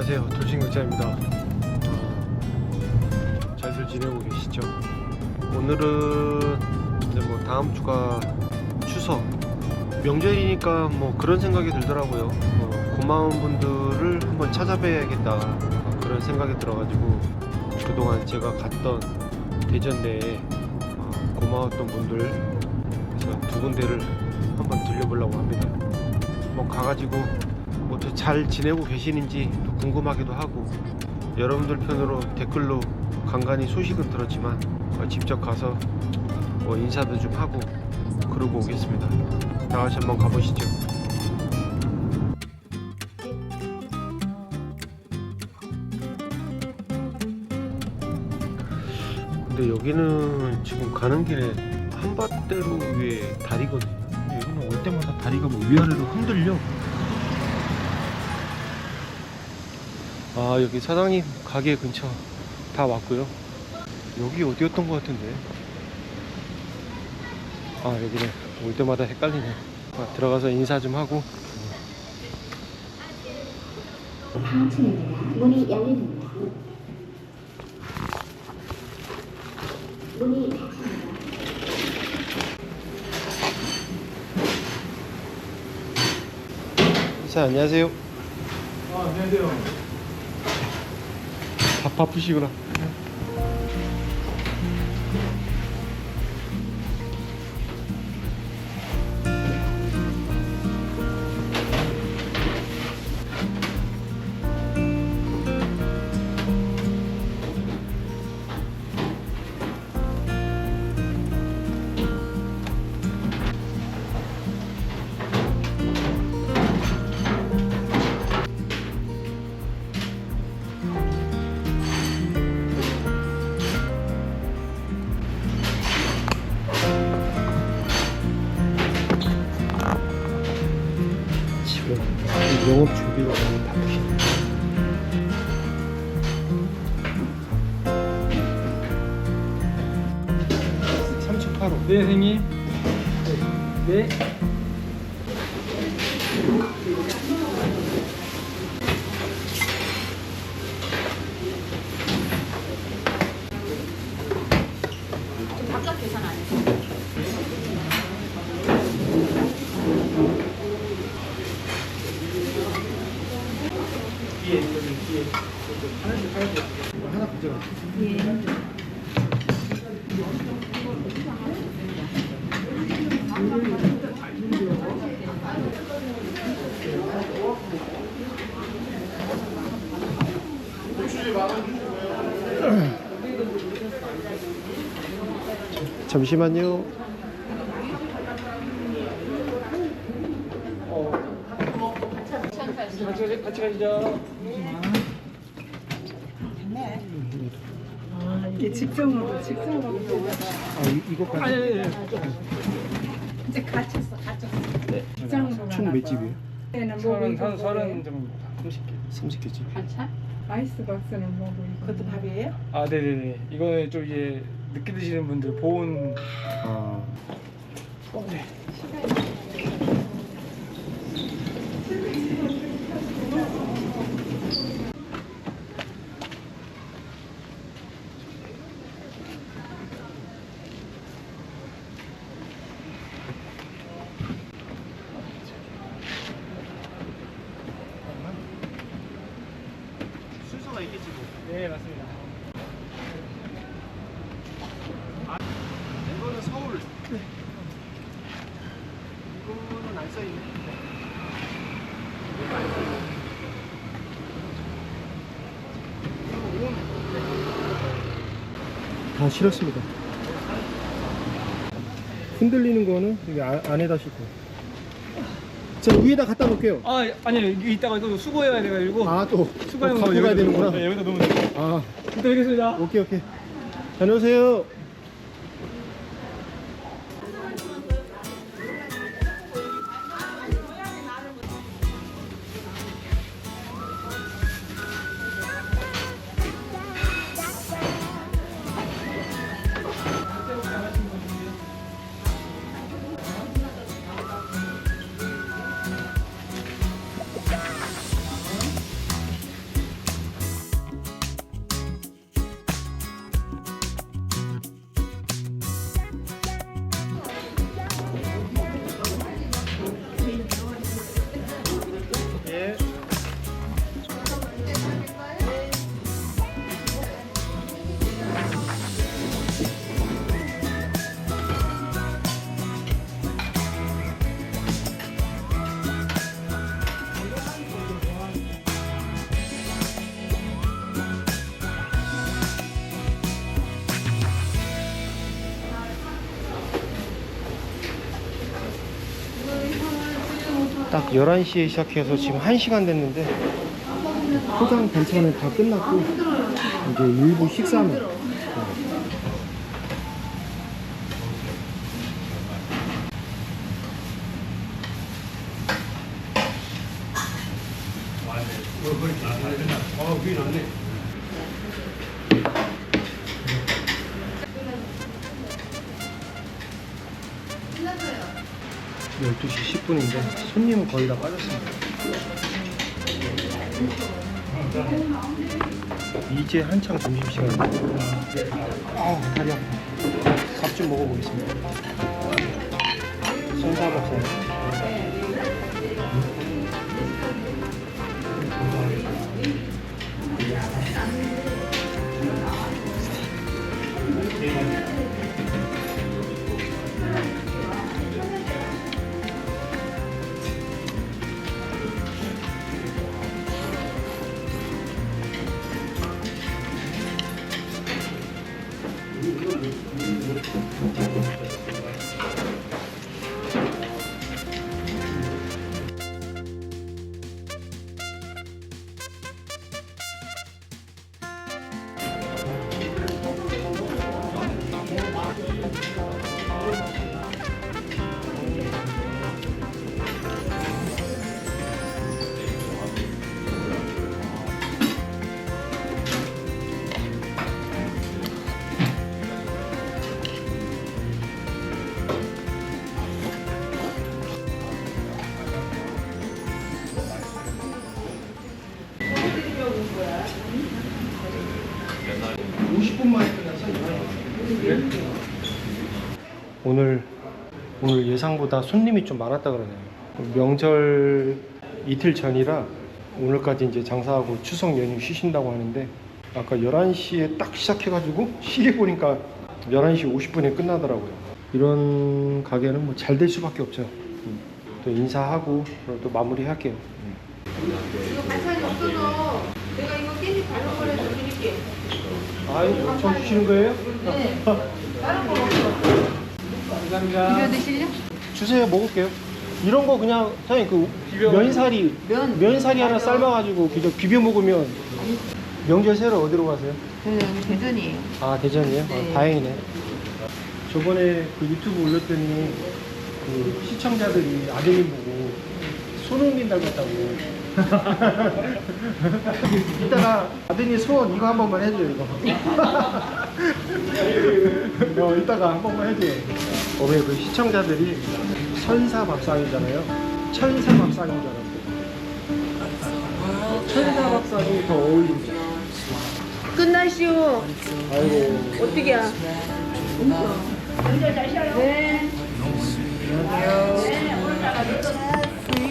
안녕하세요. 돌싱글자입니다. 어, 잘들 지내고 계시죠? 오늘은 이제 뭐 다음 주가 추석. 명절이니까 뭐 그런 생각이 들더라고요. 어, 고마운 분들을 한번 찾아뵈야겠다. 어, 그런 생각이 들어가지고 그동안 제가 갔던 대전 내에 어, 고마웠던 분들 그래서 두 군데를 한번 들려보려고 합니다. 뭐 가가지고 뭐잘 지내고 계시는지 또 궁금하기도 하고 여러분들 편으로 댓글로 간간히 소식은 들었지만 어, 직접 가서 뭐 인사도 좀 하고 그러고 오겠습니다. 다 같이 한번 가보시죠. 근데 여기는 지금 가는 길에 한밭대로 위에 다리거든요. 여기는 올 때마다 다리가 뭐 위아래로 흔들려. 아 여기 사장님 가게 근처 다 왔고요 여기 어디였던 것 같은데 아 여기네 올 때마다 헷갈리네 아, 들어가서 인사 좀 하고 4층입니다. 문이 열립니다. 문이 닫힙니다. 인사 안녕하세요 아, 안녕하세요. 바, 바쁘시구나 잠시만요. 같이, 같이, 같이 가시죠. 이게 직정으로 직정으로 아, 이, 이거까지 아니, 아니, 아니. 이제 갇혔어 갇혔어 네. 직장으로 총 몇 집이에요? 서른, 먹고 서른, 좀 30개. 30개 집. 반찬? 아이스 박스는 먹고 있고 그것도 밥이에요? 아, 네네네. 이거는 좀 이제 늦게 드시는 분들 보온. 아, 순서가 있겠지 뭐. 네, 맞습니다. 이거는 서울. 이거는 안 써있네. 이거는 안 써있네. 다 실었습니다. 흔들리는 거는 여기 아, 안에다 싣고. 저 위에다 갖다 놓을게요. 아, 아니요. 이따가 또 수거해야 돼가지고. 아, 또, 또 수거해 갖고 가야 되는구나. 네, 여기다 놓으면 돼요. 아, 이따 뵙겠습니다. 오케이, 오케이. 다녀오세요. 딱 11시에 시작해서 지금 1시간 됐는데 포장 반찬은 다 끝났고 이제 일부 식사는 거의 다 빠졌습니다. 이제 한창 점심시간인데 아우 다리 아파. 밥 좀 먹어보겠습니다. 손사밥살 오 예상보다 손님이 좀 많았다 그러네요. 명절 이틀 전이라 오늘까지 이제 장사하고 추석 연휴 쉬신다고 하는데 아까 11시에 딱 시작해가지고 시계 보니까 11시 50분에 끝나더라고요. 이런 가게는 뭐 잘 될 수밖에 없죠. 음. 또 인사하고 또 마무리할게요. 음. 이거 반찬이 없어서 내가 이거 깻잎 발라버려서 드릴게. 아이, 저 주시는 거예요? 네. 다른 거 없어. 감사합니다. 드실래? 주세요, 먹을게요. 이런 거 그냥 사장님 그 비벼 면사리 면. 면사리 하나 삶아가지고 그저 비벼 먹으면 명절 새로 어디로 가세요? 저는 대전이에요. 아 대전이에요? 네. 아, 다행이네. 저번에 그 유튜브 올렸더니 그 시청자들이 아드님 보고 손흥민 닮았다고. 이따가 아드님 소원 이거 한 번만 해줘요 이거. 어 이따가 한 번만 해줘요. 어왜 그 시청자들이 선사 밥상이잖아요. 천사 밥상인 줄 알았어요. 천사 밥상이 더 어울린다. 끝나시오. 아이고. 어떻게야?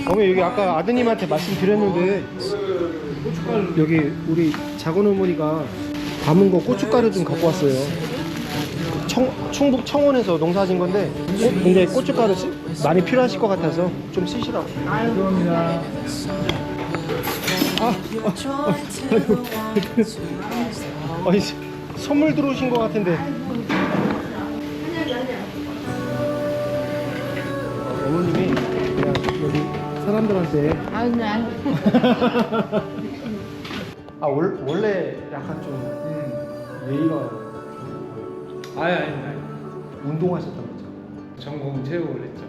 어머니 여기 아까 아드님한테 말씀드렸는데 여기 우리 작은 어머니가 담은 거 고춧가루 좀 갖고 왔어요. 그 청, 충북 청원에서 농사진 건데 어, 근데 고춧가루 쓰, 많이 필요하실 것 같아서 좀 쓰시라고. 감사합니다. 아, 아, 아이고. 아니 선물 들어오신 것 같은데. 어머님이 그냥 여기 사람들한테 아니, 네, 아니. 아 월, 원래 약간 좀 음. 예의가 아니 아니 아니. 운동하셨던 거죠? 전공 체육을 했죠.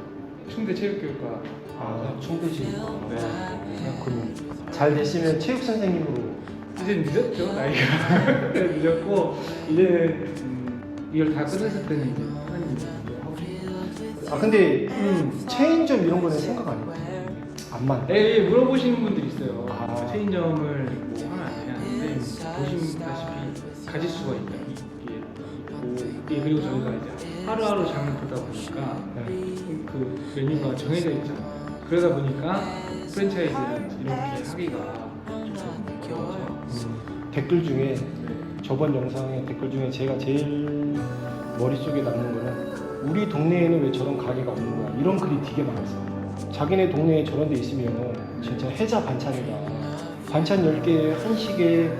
충대 체육교육과. 아 충대시 네. 그럼 잘 되시면 체육 선생님으로 이제 늦었죠 나이가. 그때 늦었고 이제는 음, 이걸 다 끝냈을 때는 이제 하나님 이제 하고 싶어요. 아 근데 음, 체인점 이런 거는 생각 안 해요? 안 맞네 예, 예, 물어보시는 분들이 있어요. 아. 체인점을 뭐 하면 안 되냐. 근데 보시다시피 가질 수가 있다. 예, 그리고 저희가 이제 하루하루 장을 보다 보니까 그 메뉴가 정해져 있잖아요. 그러다 보니까 프랜차이즈를 이렇게 하기가 좀 어려워서 음, 댓글 중에 저번 영상에 댓글 중에 제가 제일 머릿속에 남는 거는 우리 동네에는 왜 저런 가게가 없는 거야? 이런 글이 되게 많았어요. 자기네 동네에 저런 데 있으면 진짜 해자 반찬이다. 반찬 10개에 한식에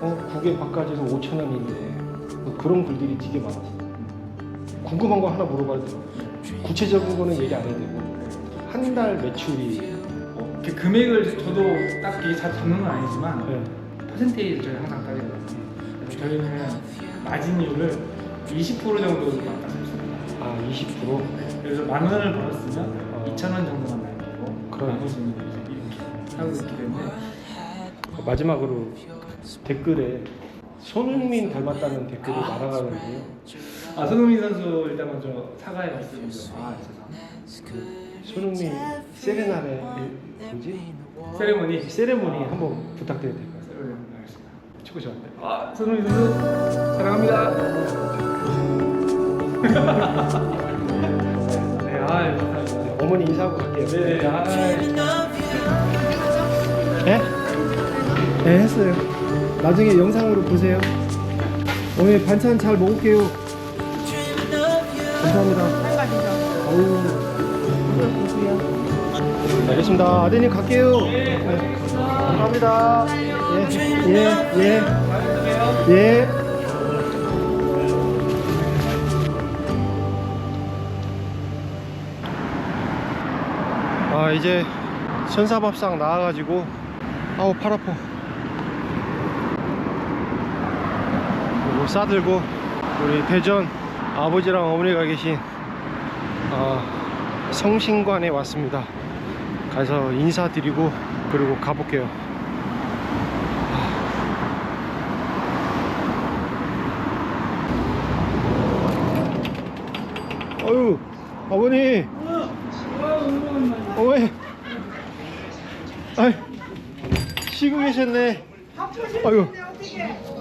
어, 국에 밥까지도 5천 원인데 뭐 그런 글들이 되게 많았어요 궁금한 거 하나 물어봐도 돼요 구체적인 거는 얘기 안 해도 되고 한 달 매출이 그 금액을 저도 딱 이게 잘 잡는 건 아니지만 네. 퍼센테이지 저희 항상 따지거든요. 그래서 저희는 마진율을 20% 정도만 따집니다. 아 20%? 그래서 만 원을 벌었으면 어. 2천 원 정도만 날리고 그럼. 나머지는 이렇게 하고 있기 때문에 마지막으로 댓글에 손흥민 닮았다는 댓글이 많아가는데요. 아 손흥민 선수 일단 먼저 사과의 말씀을 좀 아, 죄송합니다. 손흥민 세레나의 뭐지? 세레모니 세레모니 한번 부탁드려도 될까요? 세레모니 알겠습니다. 축구 좋아한대. 아 손흥민 선수 사랑합니다. 네, 아 감사합니다. 어머니 인사하고 갈게요. 네, 아, 네? 네 했어요. 나중에 영상으로 보세요. 오늘 반찬 잘 먹을게요. 감사합니다. 알겠습니다. 아드님 갈게요. 네. 감사합니다. 예, 예, 예. 예. 아 이제 선사밥상 나와가지고 아우 팔 아파 그리고 싸들고 우리 대전 아버지랑 어머니가 계신 아, 성신관에 왔습니다. 가서 인사드리고 그리고 가볼게요. 어유 아버님. 어머니 아이 쉬고 계셨네. 아유.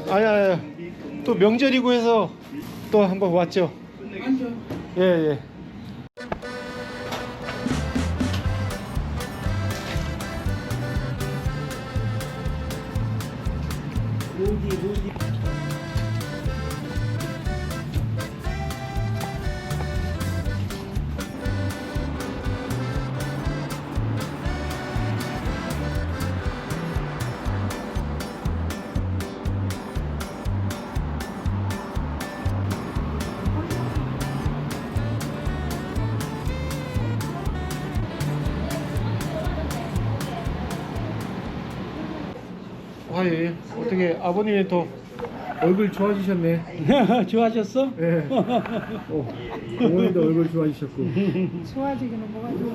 아니 아니. 또 명절이고 해서 또 한 번 왔죠? 예예. 아예 아버님이 또 얼굴 좋아지셨네 좋아하셨어? 예 어, 어머니도 얼굴 좋아지셨고 좋아지기는 뭐가 좋아.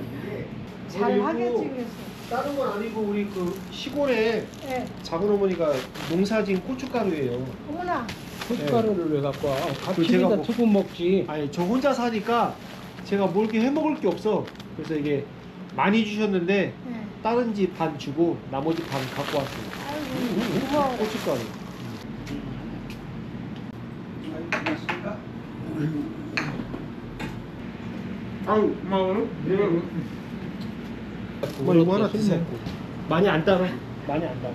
잘 하겠지 그래서. 다른 건 아니고 우리 그 시골에 예. 작은 어머니가 농사진 고춧가루예요. 어머나. 고춧가루를 왜 갖고 와? 제가 밥집에다 뭐- 두고 먹지. 아니 저 혼자 사니까 제가 뭘 이렇게 해 먹을 게 없어. 그래서 이게 많이 주셨는데 예. 다른 집 반 주고 나머지 반 갖고 왔어요. 아이고 고마워. 고춧 가루. 아유 고마워요. 엄마 이거 하나 드세요. 많이 안 따라. 많이 안 따라.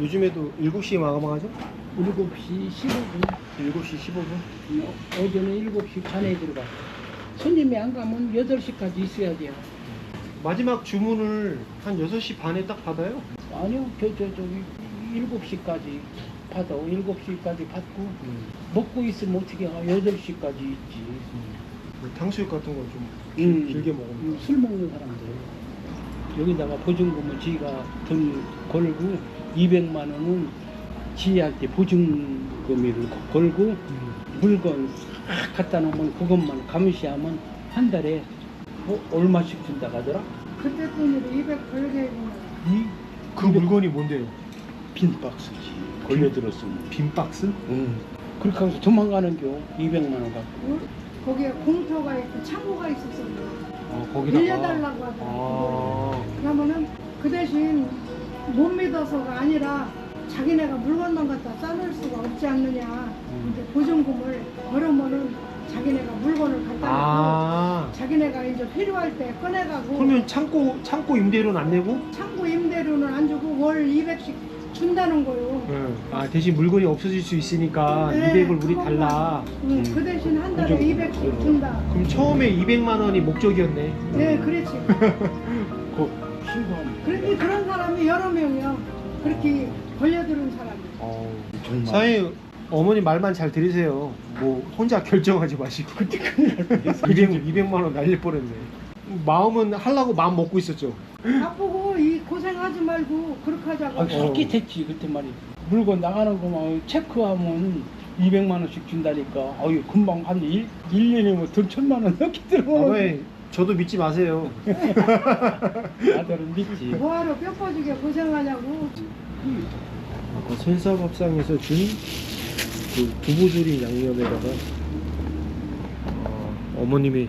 요즘에도 7시에 마감하죠? 7시 15분. 7시 15분? 어제는 7시 전에 들어가. 손님이 안 가면 8시까지 있어야 돼요. 마지막 주문을 한 6시 반에 딱 받아요? 아니요, 저, 저, 저기 7시까지 받아. 7시까지 받고, 먹고 있으면 어떻게 하 8시까지 있지. 뭐 탕수육 같은 거좀 음. 길게 먹으면 음, 술 먹는 사람들. 여기다가 보증금을 지가 돈 걸고 200만 원은 지한테 보증금을 걸고 물건 싹 갖다 놓으면 그것만 감시하면 한 달에 뭐 얼마씩 준다 하더라? 그때 돈으로 200 벌게 해보면. 이, 그 물건이 뭔데요? 빈 박스지. 걸려들었으면. 빈 박스? 응. 그렇게 하면서 도망가는 겨. 200만 원 갖고. 거기에 공터가 있고 창고가 있었어. 아, 거기다가 빌려달라고 하더라고. 아, 그러면은 그 대신 못 믿어서가 아니라 자기네가 물건만 갖다 싸놓을 수가 없지 않느냐. 이제 보증금을 걸으면은 자기네가 물건을 갖다 놓고 아. 자기네가 이제 필요할 때 꺼내가고 그러면 창고 창고 임대료는 안 내고? 창고 임대료는 안 주고 월 200씩 준다는 거요. 아 대신 물건이 없어질 수 있으니까 네, 200을 우리 그것만. 달라. 응, 그 대신 한 달에 200씩 준다. 그럼 처음에 200만 원이 목적이었네. 네, 그렇지. 그런데 그런 사람이 여러 명이요. 그렇게 걸려드는 사람이. 어, 정말. 사장님 어머니 말만 잘 들으세요. 뭐 혼자 결정하지 마시고. 그때 큰일 날 뻔했어. 200, 200만 원 날릴 뻔했네. 마음은 하려고 마음 먹고 있었죠. 바쁘고 이 고생하지 말고 그렇게 하자고. 아, 솔깃했지 그때 말이. 물건 나가는 거만 체크하면 200만 원씩 준다니까. 어유 금방 한 1, 일년이면 돈 천만 원 넘게 들어오는 저도 믿지 마세요. 아들은 믿지. 뭐하러 뼈 빠지게 고생하냐고. 아까 선사밥상에서 준 그 두부조림 양념에다가 어, 어머님이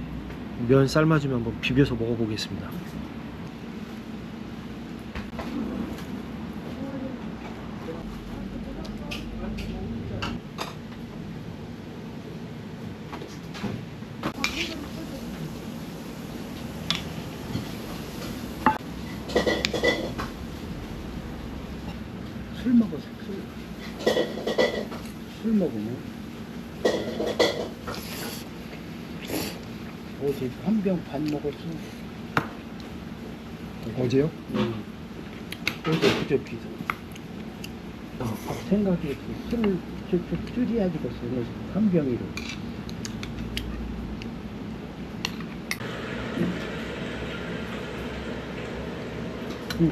면 삶아주면 한번 비벼서 먹어보겠습니다. 술 먹었어 술. 술 먹으면 어제 반 먹었어. 어제요? 응. 어제 그저 비서. 아, 생각이 술을 저쪽 줄여야 되겠어. 한 병이로. 음.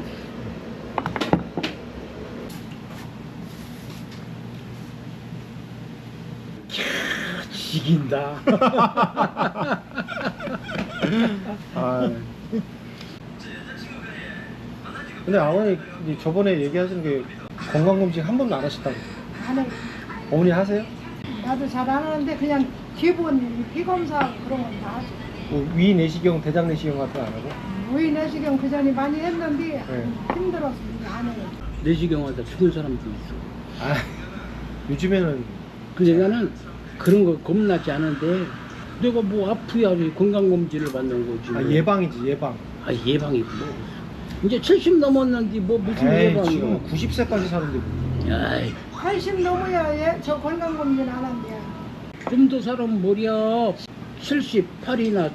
캬, 지긴다. 아. 근데 아버님 저번에 얘기하신 게 건강검진 한 번도 안 하셨다고. 안 해. 어머니 하세요? 나도 잘 안 하는데 그냥 기본 피 검사 그런 건 다 하지. 뭐 위 내시경, 대장 내시경 같은 거 안 하고? 노인 내시경 그 전에 많이 했는데 네. 힘들어서 안 해요. 내시경하다 죽은 사람도 있어. 아, 요즘에는 근데 나는 그런 거 겁나지 않은데 내가 뭐 아프야지 건강검진을 받는 거지. 아, 뭐. 예방이지 예방. 아, 예방이 뭐. 이제 70 넘었는데 뭐 무슨 에이, 예방이야. 지금 90세까지 사는데 뭐. 아이, 80 넘어야 얘, 저 건강검진 안 한대요. 좀 더 사람 머리야. 78이나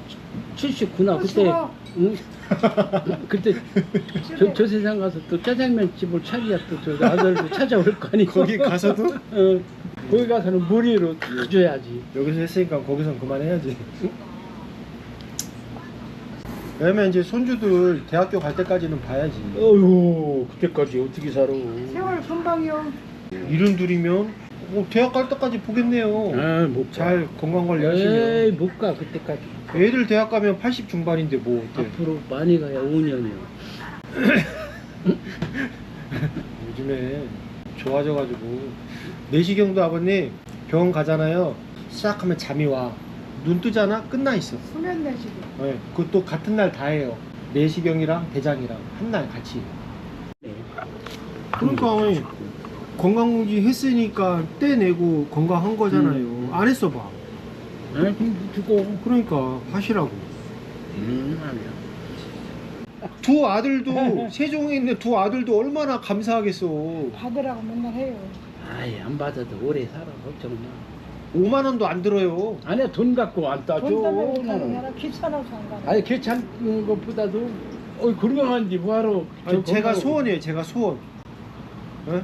79나 그때. 응? 그때 저, 저 세상 가서 또 짜장면 집을 차리야 또 저 아들도 찾아올 거 아니고 거기 가서도 어, 거기 가서는 머리로 다 줘야지 여기서 했으니까 거기선 그만해야지. 왜냐면 이제 손주들 대학교 갈 때까지는 봐야지. 어휴 그때까지 어떻게 살아 세월 금방이요. 이름 들이면 뭐 대학 갈 때까지 보겠네요. 아못 잘 건강 관리 에이 하시면. 못가 그때까지 애들 대학 가면 80 중반인데 뭐 어때? 앞으로 많이 가야 5년이요 요즘에 좋아져가지고 내시경도 아버님 병원 가잖아요. 시작하면 잠이 와. 눈 뜨잖아 끝나 있어. 수면 내시경. 네, 그것도 같은 날 다 해요. 내시경이랑 대장이랑 한 날 같이. 그러니까 어머니 건강검진 했으니까 떼내고 건강한 거잖아요. 안 했어 봐. 아 그럼 두고 그러니까 하시라고. 음 아니야 두 아들도 세종에 있는 두 아들도 얼마나 감사하겠어. 받으라고 맨날 해요. 아이 안 받아도 오래 살아 걱정 마 5만 원도 안 들어요. 아니야 돈 갖고 안 따줘 돈 때문에 게아니라 귀찮아서 안 가요. 아니 괜찮은 것보다도 어 건강한지 뭐하러 아니, 저 제가 건강하고- 소원이에요. 제가 소원. 예?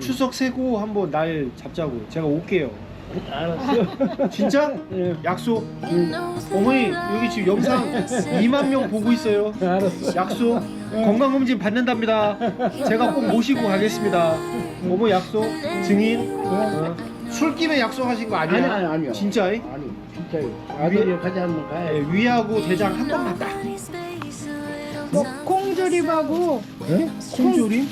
추석 세고 한번 날 잡자고. 제가 올게요. 알았어 진짜? 예. 약속. 어머니 여기 지금 영상 2만 명 보고 있어요. 알았어 약속. 건강검진 받는답니다. 제가 꼭 모시고 가겠습니다. 어머 약속. 증인. 어. 술김에 약속하신 거 아니야? 아니 아니 아니요 진짜? 이? 아니 진짜요 아들이 가자 한번 가야 예, 위하고 대장 한 번만 딱. 뭐 콩조림하고 예? 콩조림?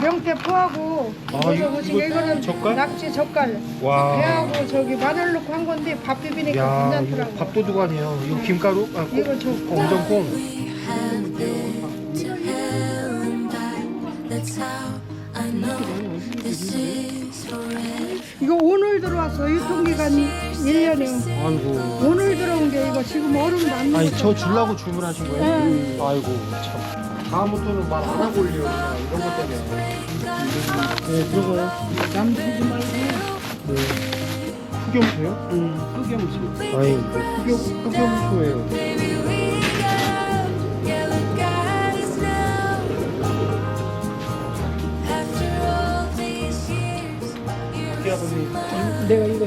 명태포하고 아, 이거 이거- 이거는 젓갈? 낙지 젓갈 와. 배하고 저기 마늘 넣고 한 건데 밥 비비니까 야, 이거 괜찮더라고. 밥도둑 아니에요. 이거 김가루? 아, 콩, 이거 저 엄정콩. 이거 오늘 들어왔어 유통기간 1년에 아이고. 오늘 들어온 게 이거 지금 얼음도 안 아니. 저 주려고 주문하신 거예요? 네. 아이고 참. 다음부터는 말 안 하고 올려요. 그냥 이런 것 때문에. 네 들어가요. 남 주지 말고 네. 흑염소요? 응 흑염소 아니 흑염 흑염소예요.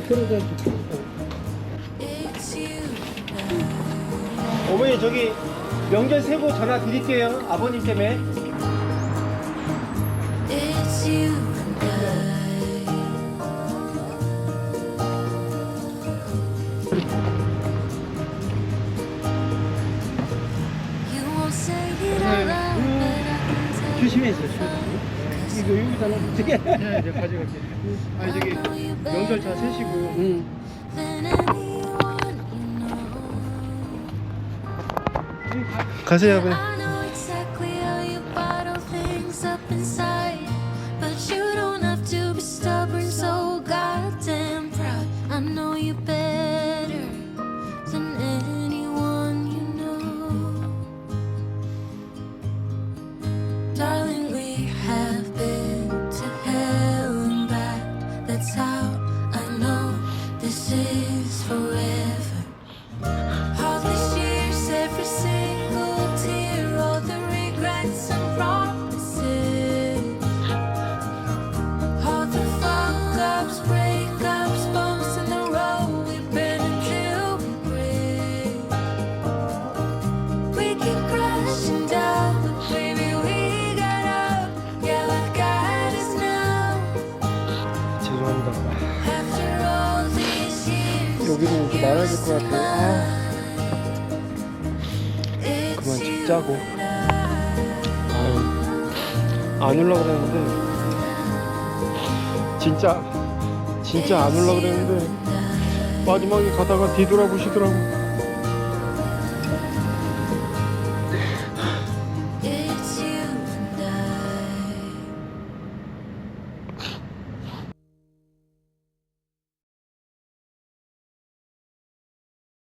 들어다 줘. 어머니 저기 명절 세고 전화 드릴게요. 아버님 때문에. It's you and I. You won't say it out loud, but I can tell. 조심해서 이거 여기다 놔. 네, 네 가져갈게. 아니 저기 명절 잘 세시고. 응. Than 가세요. 아버 될것 같아. 아, 그만 찍자고. 안 올라 그랬는데 진짜 진짜 안 올라 그랬는데 마지막에 가다가 뒤돌아보시더라고.